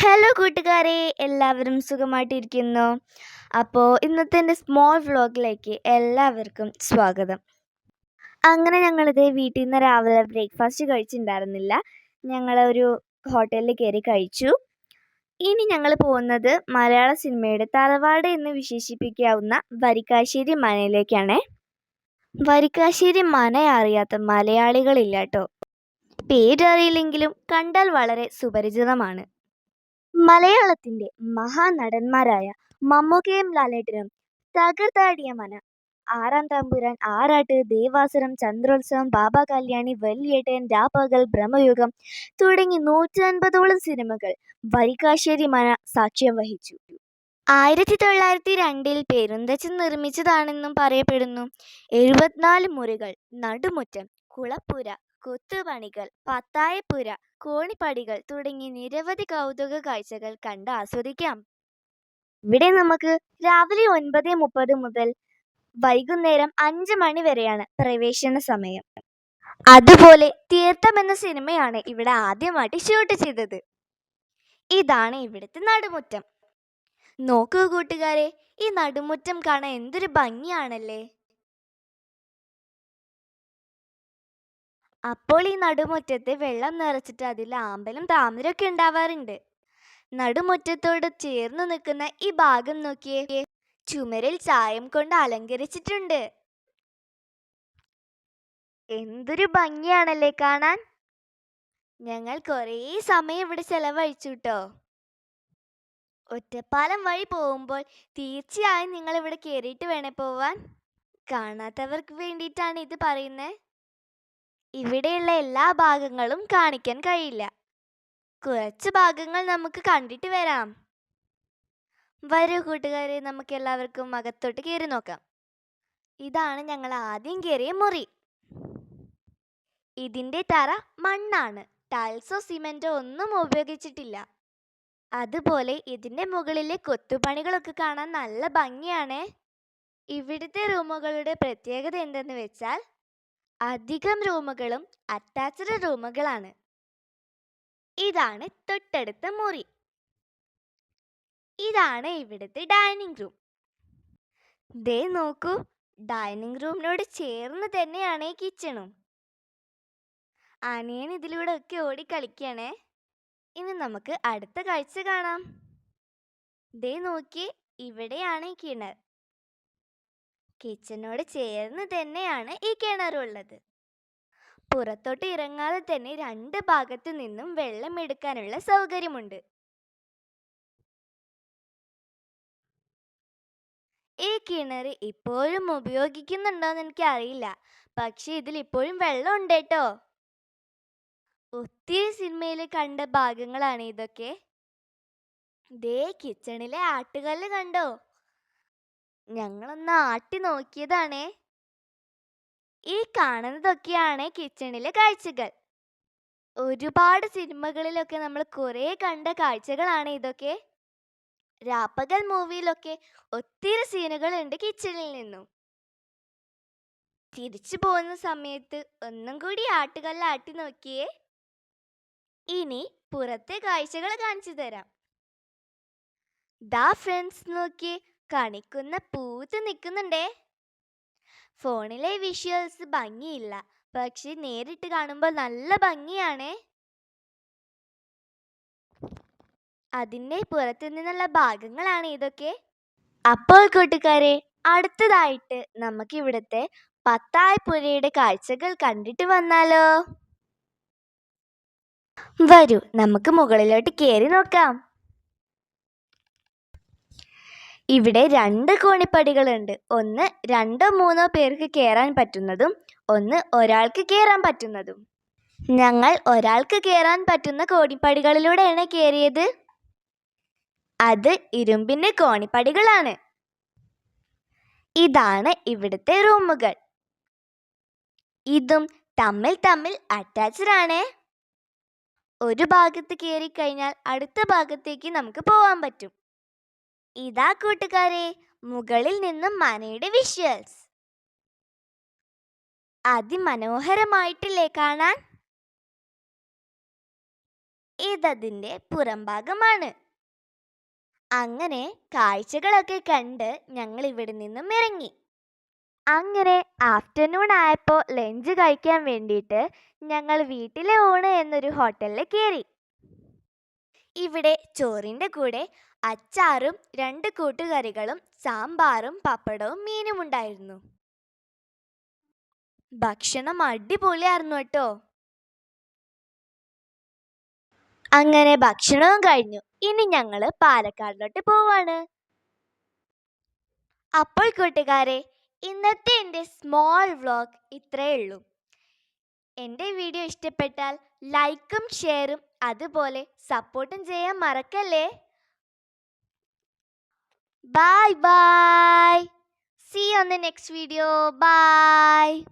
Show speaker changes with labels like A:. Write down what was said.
A: Hello കൂട്ടുകാരെ. എല്ലാവരും സുഖമായിട്ടിരിക്കുന്നു. അപ്പോൾ ഇന്നത്തെ എന്റെ സ്മോൾ വ്ളോഗിലേക്ക് എല്ലാവർക്കും സ്വാഗതം. അങ്ങനെ ഞങ്ങളിത് വീട്ടിൽ നിന്ന് രാവിലെ ബ്രേക്ക്ഫാസ്റ്റ് കഴിച്ചിട്ടുണ്ടായിരുന്നില്ല. ഞങ്ങളൊരു ഹോട്ടലിൽ കയറി കഴിച്ചു. ഇനി ഞങ്ങൾ പോകുന്നത് മലയാള സിനിമയുടെ തറവാട് എന്ന് വിശേഷിപ്പിക്കാവുന്ന വരിക്കാശ്ശേരി മനയിലേക്കാണ്. വരിക്കാശ്ശേരി മന അറിയാത്ത മലയാളികളില്ല കേട്ടോ പേരറിയില്ലെങ്കിലും കണ്ടാൽ വളരെ സുപരിചിതമാണ്. മലയാളത്തിന്റെ മഹാനടന്മാരായ മമ്മൂക്കയും ലാലേട്ടനും തകർത്താടിയ മന. ആറാം തമ്പുരാൻ ആറാട്ട് ദേവാസുരം ചന്ദ്രോത്സവം ബാബ കല്യാണി വല്യേട്ടൻ രാപ്പകൽ ബ്രഹ്മയുഗം തുടങ്ങി നൂറ്റൻപതോളം സിനിമകൾ വരിക്കാശ്ശേരി മന സാക്ഷ്യം വഹിച്ചു. ആയിരത്തി തൊള്ളായിരത്തി രണ്ടിൽ പെരുന്തച്ചൻ നിർമ്മിച്ചതാണെന്നും പറയപ്പെടുന്നു. എഴുപത്തിനാല് മുറികൾ നടുമുറ്റം കുളപ്പുര കൊത്തുപണികൾ പത്തായപ്പുര കോണിപ്പടികൾ തുടങ്ങി നിരവധി കൗതുക കാഴ്ചകൾ കണ്ട് ആസ്വദിക്കാം. ഇവിടെ നമുക്ക് രാവിലെ ഒൻപത് മുപ്പത് മുതൽ വൈകുന്നേരം അഞ്ച് മണി വരെയാണ് പ്രവേശന സമയം. അതുപോലെ തീർത്ഥം എന്ന സിനിമയാണ് ഇവിടെ ആദ്യമായിട്ട് ഷൂട്ട് ചെയ്തത്. ഇതാണ് ഇവിടുത്തെ നടുമുറ്റം. നോക്കൂ കൂട്ടുകാരെ ഈ നടുമുറ്റം കാണാൻ എന്തൊരു ഭംഗിയാണല്ലേ? അപ്പോൾ ഈ നടുമുറ്റത്ത് വെള്ളം നിറച്ചിട്ട് അതിൽ ആമ്പലും താമരയൊക്കെ ഉണ്ടാവാറുണ്ട്. നടുമുറ്റത്തോട് ചേർന്ന് നിൽക്കുന്ന ഈ ഭാഗം നോക്കിയേ ചുമരിൽ ചായം കൊണ്ട് അലങ്കരിച്ചിട്ടുണ്ട്. എന്തൊരു ഭംഗിയാണല്ലേ കാണാൻ? ഞങ്ങൾ കുറേ സമയം ഇവിടെ ചെലവഴിച്ചു കേട്ടോ ഒറ്റപ്പാലം വഴി പോകുമ്പോൾ തീർച്ചയായും നിങ്ങൾ ഇവിടെ കയറിയിട്ട് വേണേ പോവാൻ. കാണാത്തവർക്ക് വേണ്ടിയിട്ടാണ് ഇത് പറയുന്നത് ഇവിടെയുള്ള എല്ലാ ഭാഗങ്ങളും കാണിക്കാൻ കഴിയില്ല. കുറച്ച് ഭാഗങ്ങൾ നമുക്ക് കണ്ടിട്ട് വരാം. വരൂ കൂട്ടുകാരെ നമുക്ക് എല്ലാവർക്കും അകത്തോട്ട് കയറി നോക്കാം. ഇതാണ് ഞങ്ങൾ ആദ്യം കയറിയ മുറി. ഇതിന്റെ തറ മണ്ണാണ്. ടൈൽസോ സിമെന്റോ ഒന്നും ഉപയോഗിച്ചിട്ടില്ല. അതുപോലെ ഇതിന്റെ മുകളിലെ കൊത്തുപണികളൊക്കെ കാണാൻ നല്ല ഭംഗിയാണേ. ഇവിടുത്തെ റൂമുകളുടെ പ്രത്യേകത എന്തെന്ന് വെച്ചാൽ അധികം റൂമുകളും അറ്റാച്ച്ഡ് റൂമുകളാണ്. ഇതാണ് തൊട്ടടുത്ത മുറി. ഇതാണ് ഇവിടുത്തെ ഡൈനിങ് റൂം ദേ നോക്കൂ ഡൈനിങ് റൂമിനോട് ചേർന്ന് തന്നെയാണ് ഈ കിച്ചണും അനിയൻ ഇതിലൂടെ ഒക്കെ ഓടി കളിക്കണേ. ഇനി നമുക്ക് അടുത്ത കാഴ്ച കാണാം. ദേ നോക്കി ഇവിടെയാണ് കിണർ. കിച്ചനോട് ചേർന്ന് തന്നെയാണ് ഈ കിണറുള്ളത്. പുറത്തോട്ട് ഇറങ്ങാതെ തന്നെ രണ്ട് ഭാഗത്തു നിന്നും വെള്ളം എടുക്കാനുള്ള സൗകര്യമുണ്ട്. ഈ കിണർ ഇപ്പോഴും ഉപയോഗിക്കുന്നുണ്ടോന്ന് എനിക്ക് അറിയില്ല പക്ഷെ ഇതിൽ ഇപ്പോഴും വെള്ളം ഉണ്ട് കേട്ടോ. ഒത്തിരി സിനിമയിൽ കണ്ട ഭാഗങ്ങളാണ് ഇതൊക്കെ. ദേ കിച്ചണിലെ ആട്ടുകല്ല് കണ്ടോ? ഞങ്ങളൊന്ന് ആട്ടി നോക്കിയതാണേ. ഈ കാണുന്നതൊക്കെയാണ് കിച്ചണിലെ കാഴ്ചകൾ. ഒരുപാട് സിനിമകളിലൊക്കെ നമ്മൾ കുറേ കണ്ട കാഴ്ചകളാണ് ഇതൊക്കെ. രാപ്പകൽ മൂവിയിലൊക്കെ ഒത്തിരി സീനുകളുണ്ട് കിച്ചണിൽ നിന്നും. തിരിച്ചു പോകുന്ന സമയത്ത് ഒന്നും കൂടി ആട്ടുകല്ല് ആട്ടി നോക്കിയേ. ഇനി പുറത്തെ കാഴ്ചകൾ കാണിച്ചു തരാം. ദാ ഫ്രണ്ട്സ് നോക്കിയേ. കണിക്കുന്ന പൂത്ത് നിൽക്കുന്നുണ്ടേ ഫോണിലെ വിഷ്വൽസ് ഭംഗിയില്ല. പക്ഷെ നേരിട്ട് കാണുമ്പോൾ നല്ല ഭംഗിയാണേ. അതിന്റെ പുറത്തു നിന്നുള്ള ഭാഗങ്ങളാണ് ഇതൊക്കെ. അപ്പോൾ കൂട്ടുകാരെ അടുത്തതായിട്ട് നമുക്ക് ഇവിടുത്തെ പത്തായപ്പുരയുടെ കാഴ്ചകൾ കണ്ടിട്ട് വന്നാലോ. വരൂ നമുക്ക് മുകളിലോട്ട് കയറി നോക്കാം. ഇവിടെ രണ്ട് കോണിപ്പടികളുണ്ട്. ഒന്ന് രണ്ടോ മൂന്നോ പേർക്ക് കയറാൻ പറ്റുന്നതും ഒന്ന് ഒരാൾക്ക് കയറാൻ പറ്റുന്നതും. ഞങ്ങൾ ഒരാൾക്ക് കയറാൻ പറ്റുന്ന കോണിപ്പടികളിലൂടെയാണ് കയറിയത് അത് ഇരുമ്പിന്റെ കോണിപ്പടികളാണ്. ഇതാണ് ഇവിടുത്തെ റൂമുകൾ. ഇതും തമ്മിൽ തമ്മിൽ അറ്റാച്ച്ഡ് ആണ്. ഒരു ഭാഗത്ത് കയറി കഴിഞ്ഞാൽ അടുത്ത ഭാഗത്തേക്ക് നമുക്ക് പോകാൻ പറ്റും. ഇതാ കൂട്ടുകാരെ മുകളിൽ നിന്നും മനയുടെ വിഷ്വൽസ് അതിമനോഹരമായിട്ടില്ലേ കാണാൻ? ഇതതിന്റെ പുറംഭാഗമാണ്. അങ്ങനെ കാഴ്ചകളൊക്കെ കണ്ട് ഞങ്ങൾ ഇവിടെ നിന്നും ഇറങ്ങി. അങ്ങനെ ആഫ്റ്റർനൂൺ ആയപ്പോൾ ലഞ്ച് കഴിക്കാൻ വേണ്ടിയിട്ട് ഞങ്ങൾ വീട്ടിലെ ഊണ് എന്നൊരു ഹോട്ടലിൽ കയറി. ഇവിടെ ചോറിന്റെ കൂടെ അച്ചാറും രണ്ട് കൂട്ടുകറികളും സാമ്പാറും പപ്പടവും മീനും ഉണ്ടായിരുന്നു. ഭക്ഷണം അടിപൊളിയായിരുന്നു കേട്ടോ. അങ്ങനെ ഭക്ഷണവും കഴിഞ്ഞു. ഇനി ഞങ്ങൾ പാലക്കാടിലോട്ട് പോവാണ്. അപ്പോൾ കൂട്ടുകാരെ ഇന്നത്തെ എന്റെ സ്മോൾ വ്ലോഗ് ഇത്രയേ ഉള്ളൂ. എന്റെ വീഡിയോ ഇഷ്ടപ്പെട്ടാൽ ലൈക്കും ഷെയറും അതുപോലെ സപ്പോർട്ടും ചെയ്യാൻ മറക്കല്ലേ? Bye bye. See you on the next video. Bye.